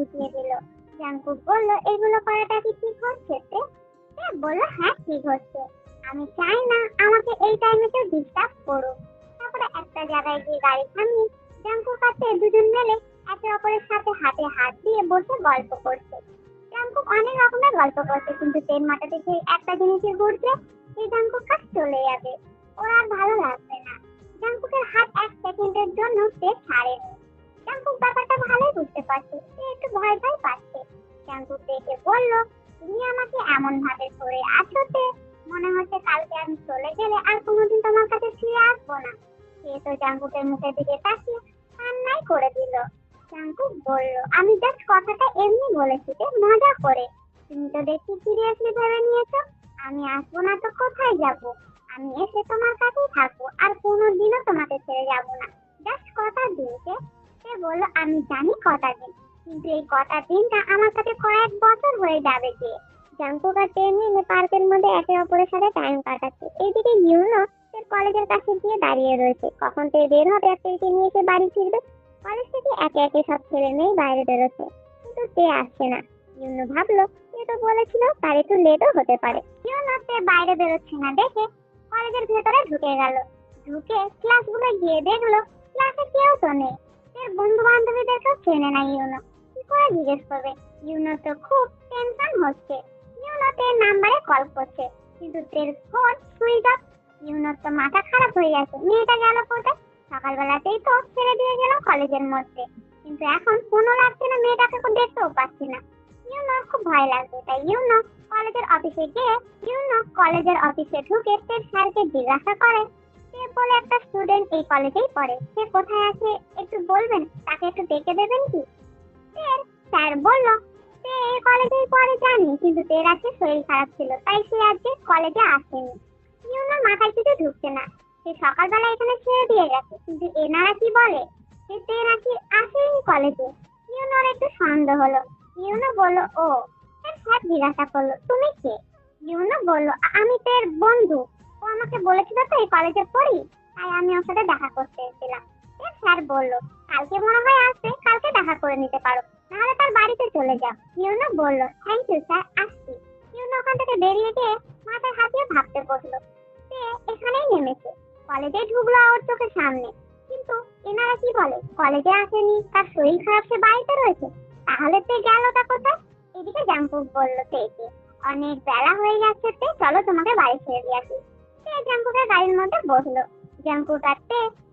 ঢুকিয়ে দিল। জাঙ্কুক বলল, এগুলো করাটা কি ঠিক হচ্ছে তে? বলল হ্যাঁ ঠিক হচ্ছে। আমি চাই না আমাকে এই টাইমে কেউ ডিস্টার্ব করুক। তারপরে একটা জায়গায় গিয়ে গাড়ি থামিয়ে আর তে দুজন মিলে একে অপরের সাথে হাতে হাত দিয়ে বসে গল্প করছে। জাঙ্কুক অনেক রকমের গল্প করছে, কিন্তু তের মাথা থেকে একটা জিনিসের ঘুরছে সেই জাঙ্কুক কাজ চলে যাবে। ওর আর ভালো লাগবে না। জাঙ্কুকের হাত ভালোই সে একটু ভয় ভয় পাচ্ছে। জাঙ্কুক দেখে বলল, তুমি আমাকে এমন ভাবে ধরে আছো তে মনে হচ্ছে কালকে আমি চলে গেলে আর কোনোদিন তোমার কাছে ফিরে আসব না। সে তো জাঙ্কুকের মুখের দিকে তাকিয়ে কান্নাই করে দিল। জাঙ্কুক বলল, আমি জাস্ট কথাটা এমনি বলেছি তে মজা করে। তুমি তো দেখছি সিরিয়াসলি ভেবে নিয়েছো, আমি আসব না তো কোথায় যাব? আমি এসে তোমার কাছেই থাকব, আর কোনোদিনও তোমাকে ছেড়ে যাব না। জাস্ট কথা দিনকে সে বলল, আমি জানি কথা দিন, কিন্তু এই কটা দিনটা আমার কাছে কয়েক বছর হয়ে যাবে যে। জাঙ্কুক আর পার্কের মধ্যে একে অপরের সাথে টাইম কাটাচ্ছে। এইদিকে ইউনো সে কলেজের কাছে গিয়ে দাঁড়িয়ে রয়েছে। কখন তে বের হবে আর নিয়ে এসে বাড়ি ফিরবে? কলেজ থেকে একে একে সব ছেলে মেয়ে বাইরে বেরোচ্ছে, কিন্তু তে আসছে না। ইউনো ভাবলো, সে তো বলেছিল তার একটু লেটও হতে পারে। ইউনো তে বাইরে বেরোচ্ছে না দেখে কলেজের ভেতরে ঢুকে গেল। ঢুকে ক্লাসগুলো গিয়ে দেখল ক্লাসে কেউ তো নেই। বন্ধু বান্ধবীদেরকেও চেনে না ইউনো। কি করে জিজ্ঞেস করবে? ইউনো তো খুব টেনশন হচ্ছে। ইউনো তের নাম্বারে কল করছে, কিন্তু তের ফোন সুইচ অফ ইউনোর তো মাথা খারাপ হয়ে গেছে। মেয়েটা গেল কোথায়? সকালবেলাতেই তো ছেড়ে দিয়ে গেল কলেজের মধ্যে। কিন্তু এখন ফোনও লাগছে না, মেয়েটাকে দেখতেও পাচ্ছি না। ইউনোর খুব ভয় লাগছে, তাই ইউনো কলেজের অফিসে গিয়ে, ইউনো কলেজের অফিসে ঢুকে তের স্যারকে জিজ্ঞাসা করে সে বলে একটা স্টুডেন্ট এই কলেজেই পড়ে। সে কোথায় আছে একটু বলবেন? তাকে একটু ডেকে দেবেন কি? স্যার বলল, সে এই কলেজেই পড়ে জানি, কিন্তু তের আজকে শরীর খারাপ ছিল, তাই সে আজকে কলেজে আসেনি। ইউনোর মাথায় কিছু ঢুকছে না। সে সকালবেলা এখানে ছেড়ে দিয়ে গেছে, কিন্তু এনারা কি বলে? যে তে নাকি আসেনি কলেজে ইউনোর একটু সন্দেহ হলো। ইউনো বলল, ও স্যার জিজ্ঞাসা করল, তুমি কে? ইউনো বলল, আমি তের বন্ধু। ও আমাকে বলেছিল তো এই কলেজে পড়ি, তাই আমি ওর সাথে দেখা করতে এসেছিলাম। স্যার বলল, কালকে মনে হয় আসবে, কালকে দেখা করে নিতে পারো। নাহলে তার বাড়িতে চলে যাও। ইউনো বলল থ্যাংক ইউ স্যার আসছি। ইউনো ওখান থেকে বেরিয়ে গিয়ে মাথায় হাতিয়ে ভাবতে বসল। সে এখানেই নেমেছে। কলেজে ঢুকলো ওর চোখের সামনে। কিন্তু এনারা কি বলে, কলেজে আসেনি, তার শরীর খারাপ, সে বাড়িতে রয়েছে। তাহলে তে গেলটা কোথায়? এদিকে জাম্পুক বলল তেকে অনেক বেলা হয়ে যাচ্ছে তে চলো তোমাকে বাড়ি ছেড়ে দিয়ে আসি। সে গাড়ির মধ্যে বসল। জাঙ্কুক আর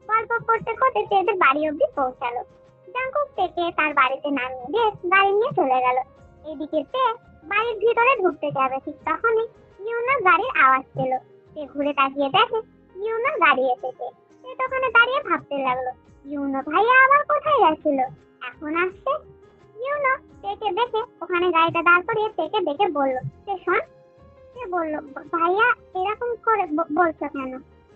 গল্প করতে করতে তেদের বাড়ি অবধি পৌঁছালো। জাঙ্কুক থেকে তার বাড়িতে নামিয়ে দিয়ে গাড়ি নিয়ে চলে গেল। এদিকে তে বাড়ির ভিতরে ঢুকতে যাবে ঠিক তখনই ইউনার গাড়ির আওয়াজ পেল। সে ঘুরে তাকিয়ে দেখে ইউনার গাড়ি এসেছে। সে দোকানে দাঁড়িয়ে ভাবতে লাগল, ইউনো ভাইয়া আবার কোথায় গেছিল এখন আসছে? ইউনো তেকে দেখে ওখানে গাড়িটা দাঁড় করিয়ে দেখে বলল, সে শোন সে বলল? ভাইয়া, এরকম করে বলছো কেন?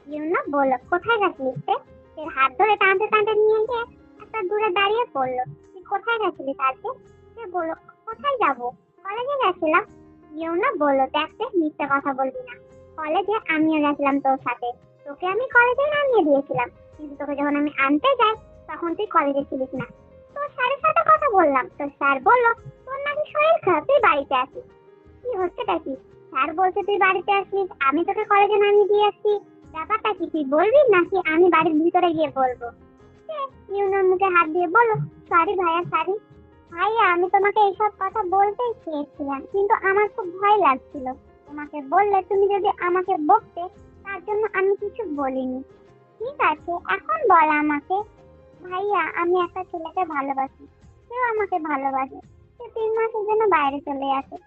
ইউনো বলল, কোথায় গেছিলিস তে এর হাত ধরে টানতে টানতে নিয়ে গিয়ে একটা দূরে দাঁড়িয়ে পড়ল। তুই কোথায় গেছিলিস আজকে সে বলল, কোথায় যাব? কলেজে গেছিলাম। ইউনো বলল দেখতে মিথ্যে কথা বলবি না। কলেজে আমিও গেছিলাম তোর সাথে। তোকে আমি কলেজে নামিয়ে দিয়েছিলাম। কিন্তু তোকে যখন আমি আনতে যাই, তখন তুই কলেজে ছিলিস না। তোর স্যারের সাথে কথা বললাম। তোর স্যার বলল, তোর নাকি শরীর খারাপ, তুই বাড়িতে আসিস। কি হচ্ছে কি? স্যার বলছে তুই বাড়িতে আসিস, আমি তোকে কলেজে নামিয়ে দিয়ে আসছি। ব্যাপারটা কি তুই বলবি নাকি আমি বাড়ির ভিতরে গিয়ে বলব? ইউনোর মুখে হাত দিয়ে বলো সরি ভাইয়া সরি ভাইয়া, আমি তোমাকে এইসব কথা বলতেই চেয়েছিলাম, কিন্তু আমার খুব ভয় লাগছিল। তোমাকে বললে তুমি যদি আমাকে বকতে, তার জন্য আমি কিছু বলিনি। ঠিক আছে, এখন বল আমাকে। ভাইয়া, আমি একটা ছেলেকে ভালোবাসি। সেও আমাকে ভালোবাসে। সে তিন মাসের জন্য বাইরে চলে আসে।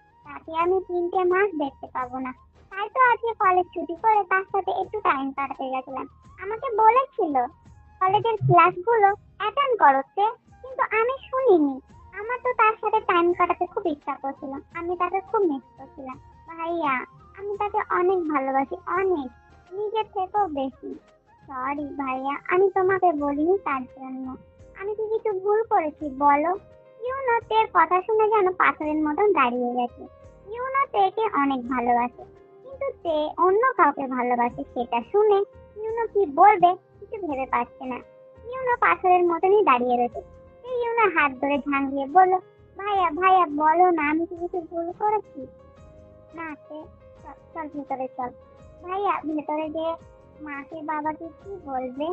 তাকে আমি তিনটে মাস দেখতে পাবো না। তাই তো আজকে কলেজ ছুটি করে তার সাথে একটু টাইম কাটাতে গেছিলাম। আমাকে বলেছিল, কলেজের ক্লাসগুলো অ্যাটেন্ড করতে কিন্তু আমি শুনিনি। আমার তো তার সাথে টাইম কাটাতে খুব ইচ্ছা করছিল। আমি তাকে খুব মিস করছিলাম। ভাইয়া, আমি তাকে অনেক ভালোবাসি, অনেক। নিজের থেকেও বেশি। সরি ভাইয়া, আমি তোমাকে বলিনি তার জন্য। আমি কি কিছু ভুল করেছি বলো? ইউনো তের কথা শুনে যেন পাথরের মতন দাঁড়িয়ে গেছে। ইউনো তেকে অনেক ভালোবাসে। কিন্তু তে অন্য কাউকে ভালোবাসে সেটা শুনে ইউনো কি বলবে কিছু ভেবে পাচ্ছে না। ইউনো পাথরের মতনই দাঁড়িয়ে রয়েছে। সে ইউনো হাত ধরে ঝাঁক দিয়ে বলল, ভাইয়া ভাইয়া, বলো না, আমি কি কিছু ভুল করেছি? না, সে, চল চল ভেতরে চল। ভাইয়া, ভেতরে যে মাকে, বাবাকে কি বলবে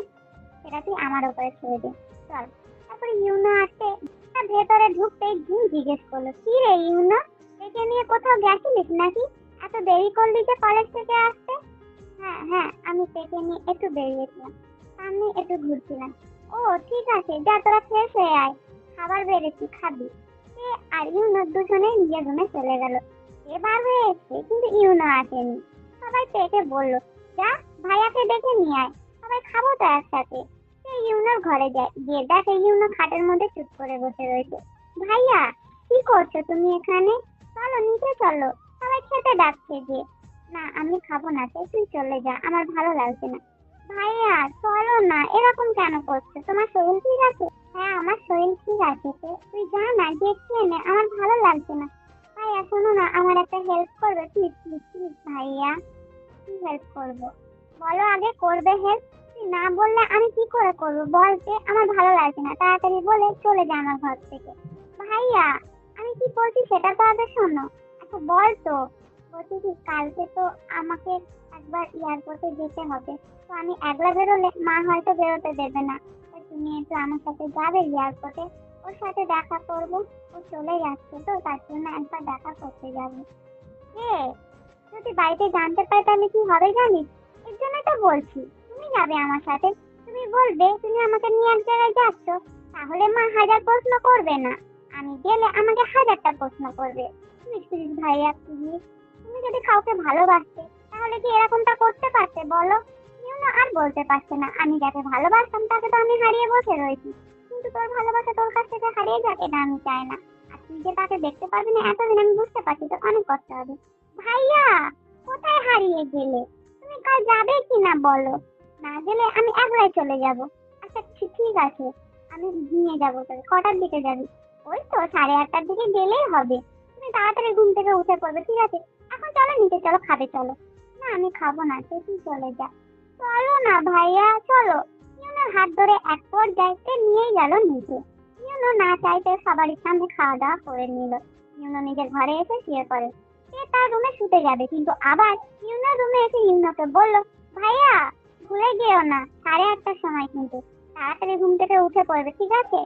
সেটা তুই আমার উপরে ছেড়ে দে। চল। তারপরে ইউনো আসে। ভেতরে ঢুকতেই ঝুম জিজ্ঞেস করল, কি রে ইউনো? একে নিয়ে কোথাও গেছিলিস নাকি? এত দেরি করলি যে কলেজ থেকে আসতে? হ্যাঁ হ্যাঁ আমি পেকে নিয়ে একটু বেরিয়েছিলাম। সামনে একটু ঘুরছিলাম। ও, ঠিক আছে, যা, তোরা ফ্রেশ হয়ে আয়। খাবার বেড়েছি, খাবি। সে আর ইউনো দুজনে নিজের রুমে চলে গেল। সে বার হয়ে এসছে, কিন্তু ইউনো আসেনি। সবাই পেকে বলল, যা, ভাইয়াকে ডেকে নিয়ে আয়। সবাই খাব তো একসাথে। সে ইউনোর ঘরে যায়। গিয়ে দেখে ইউনো খাটের মধ্যে চুপ করে বসে রয়েছে। ভাইয়া, কি করছ তুমি এখানে? চলো, নিচে চলো। সবাই খেতে ডাকছে যে, না, আমি খাব না, সে তুই চলে যা, আমার ভালো লাগছে না। ভাইয়া, চলো না, এরকম কেন করছ? তোমার শরীর ঠিক আছে? হ্যাঁ আমার শরীর ঠিক আছে তুই যা না গিয়ে খেয়ে নে, আমার ভালো লাগছে না। ভাইয়া, শোনো না, আমার একটা হেল্প করবে প্লিজ প্লিজ প্লিজ ভাইয়া। কি হেল্প করব? বলো আগে, করবে হেল্প তুই না বললে আমি কি করে করব? বলতে আমার ভালো লাগছে না, তাড়াতাড়ি বলে চলে যা আমার ঘর থেকে। ভাইয়া কি বলছি সেটা তো আগে শোনো। আচ্ছা বল তো। বলছি কি, কালকে তো আমাকে একবার এয়ারপোর্টে যেতে হবে। তো আমি একলা বেরোলে মা হয়তো বেরোতে দেবে না। তুমি একটু আমার সাথে যাবে এয়ারপোর্টে ওর সাথে দেখা করব। ও চলে যাচ্ছে তো, তার জন্য একবার দেখা করতে যাব। হে যদি বাড়িতে জানতে পারে তাহলে কি হবে জানিস? এর জন্য তো বলছি, তুমি যাবে আমার সাথে। তুমি বলবে, তুমি আমাকে নিয়ে এক জায়গায় যাচ্ছ। তাহলে মা হাজার প্রশ্ন করবে না। আমি গেলে আমাকে হাজারটা প্রশ্ন করবে। প্লিজ প্লিজ ভাইয়া প্লিজ তুমি যদি কাউকে ভালোবাসতে, তাহলে কি এরকমটা করতে পারতে বলো? ইউনো আর বলতে পারছে না। আমি যাকে ভালোবাসতাম, তাকে তো আমি হারিয়ে বসে রয়েছি। কিন্তু তোর ভালোবাসা তোর কাছ থেকে হারিয়ে যাক এটা আমি চাই না। আর তুই যে তাকে দেখতে পারবি না, এতদিন আমি বুঝতে পারছি তো অনেক কষ্ট হবে। ভাইয়া, কোথায় হারিয়ে গেলে? তুমি কাল যাবে কি না বলো? না গেলে আমি একলাই চলে যাব। আচ্ছা ঠিক আছে। আমি নিয়ে যাব তোকে। কটার দিকে যাবি? ওই তো, সাড়ে আটটার দিকে গেলেই হবে। তুমি তাড়াতাড়ি ঘুম থেকে উঠে পড়বে, ঠিক আছে? এখন চলো নিচে, চলো খাবে চলো। না, আমি খাব না তুই চলে যা। চলো না ভাইয়া, চলো। ইউনোর হাত ধরে এক পর্যায়ে নিয়েই গেল নিচে ইউনো না চাইতে সবারই সামনে খাওয়া দাওয়া করে নিল। ইউনো নিজের ঘরে এসে শুয়ে পড়ে। সে তার রুমে শুতে যাবে, কিন্তু আবার ইউনোর রুমে এসে ইউনোকে বলল, ভাইয়া, ভুলে গিয়েও না, সাড়ে আটটার সময় কিন্তু। তাড়াতাড়ি ঘুম থেকে উঠে পড়বে, ঠিক আছে?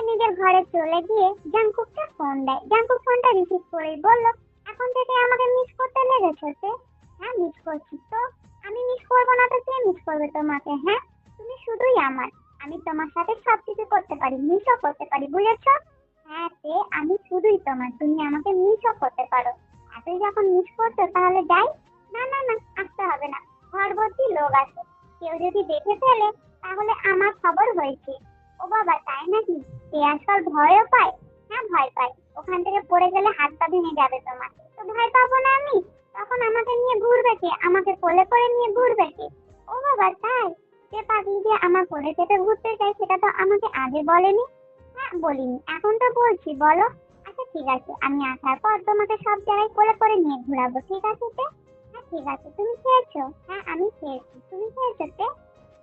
নিজের ঘরে চলে গিয়ে জাংকুককে ফোন দেয়। জাংকুক ফোনটা রিসিভ করেই বলল, এখন থেকে আমাকে মিস করতে লেগেছে সে হ্যাঁ মিস করছি তো। আমি মিস করব না তো কে মিস করবে তোমাকে হ্যাঁ? তুমি শুধুই আমার। আমি তোমার সাথে সব কিছু করতে পারি মিসও করতে পারি, বুঝেছ? হ্যাঁ সে আমি শুধুই তোমার। তুমি আমাকে মিসও করতে পারো। এতই যখন মিস করছ তাহলে যাই। না না না, আসতে হবে না। ঘর ভর্তি লোক আছে। কেউ যদি দেখে ফেলে, তাহলে আমার খবর হয়েছে। ও বাবা, তাই নাকি? সে আজকাল ভয়ও পায়? হ্যাঁ ভয় পায়। ওখান থেকে পড়ে গেলে হাত পা ভেঙে যাবে তোমার। তো ভয় পাবো না আমি? তখন আমাকে নিয়ে ঘুরবে কে? আমাকে কোলে করে নিয়ে ঘুরবে কে? ও বাবা, তাই? যে পাখি যে আমার কোলে চেপে ঘুরতে চাই সেটা তো আমাকে আগে বলেনি। হ্যাঁ বলিনি। এখন তো বলছি, বলো। আচ্ছা ঠিক আছে। আমি আসার পর তোমাকে সব জায়গায় কোলে করে নিয়ে ঘোরাবো, ঠিক আছে তে? হ্যাঁ ঠিক আছে। তুমি খেয়েছো? হ্যাঁ আমি খেয়েছি। তুমি খেয়েছো তে?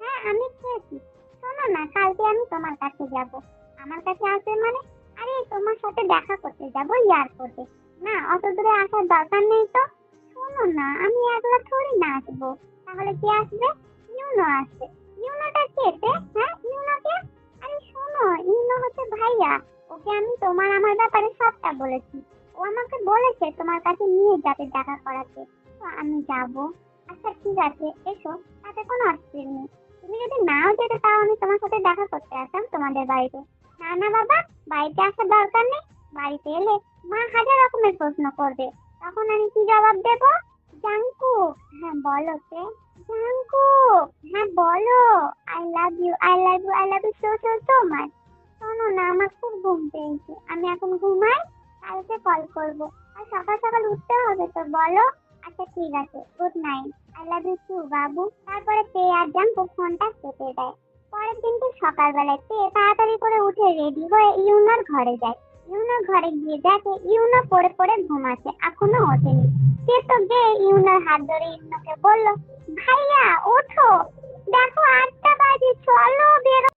হ্যাঁ আমি খেয়েছি। শোনো না, কালকে আমি তোমার কাছে যাব। আমার কাছে আসবে মানে? আরে, তোমার সাথে দেখা করতে যাব এয়ারপোর্টে না, অত দূরে আসার দরকার নেই তো। শোনো না, আমি একলা থোড়ি না আসব। তাহলে কে আসবে? ইউনো আসবে। ইউনোটা কে তে হ্যাঁ ইউনো কে আরে, শোনো, ইউনো হচ্ছে ভাইয়া। ওকে আমি তোমার, আমার ব্যাপারে সবটা বলেছি। ও আমাকে বলেছে তোমার কাছে নিয়ে যাবে দেখা করাতে। তো আমি যাব। আচ্ছা ঠিক আছে, এসো। তাতে কোনো অসুবিধা নেই। তুমি যদি নাও যেতে, তাও আমি তোমার সাথে দেখা করতে আসতাম তোমাদের বাড়িতে। না না বাবা, বাড়িতে আসার দরকার নেই। বাড়িতে এলে মা হাজার রকমের প্রশ্ন করবে। তখন আমি কি জবাব দেব? জাঙ্কু। হ্যাঁ বলো কে? জাঙ্কু। হ্যাঁ বলো। I love you I love you I love you so so so much শোনো না, আমার খুব ঘুম পেয়েছে। আমি এখন ঘুমাই, কালকে কল করব। আর সকাল সকাল উঠতে হবে তো, বলো? আচ্ছা ঠিক আছে good night I love you too বাবু। তারপরে তে আর জাঙ্কু ফোনটা কেটে দেয়। পরের দিন সকালবেলা পেয়ে তাড়াতাড়ি করে উঠে রেডি হয়ে ইউনার ঘরে যায়। ইউনা ঘরে গিয়ে দেখে ইউনা পড়ে পড়ে ঘুমাচ্ছে, এখনও ওঠেনি। সে তো গিয়ে ইউনার হাত ধরে ইউনাকে বলল, ভাইয়া, ওঠো। দেখো আটটা বাজে, চলো বেরো।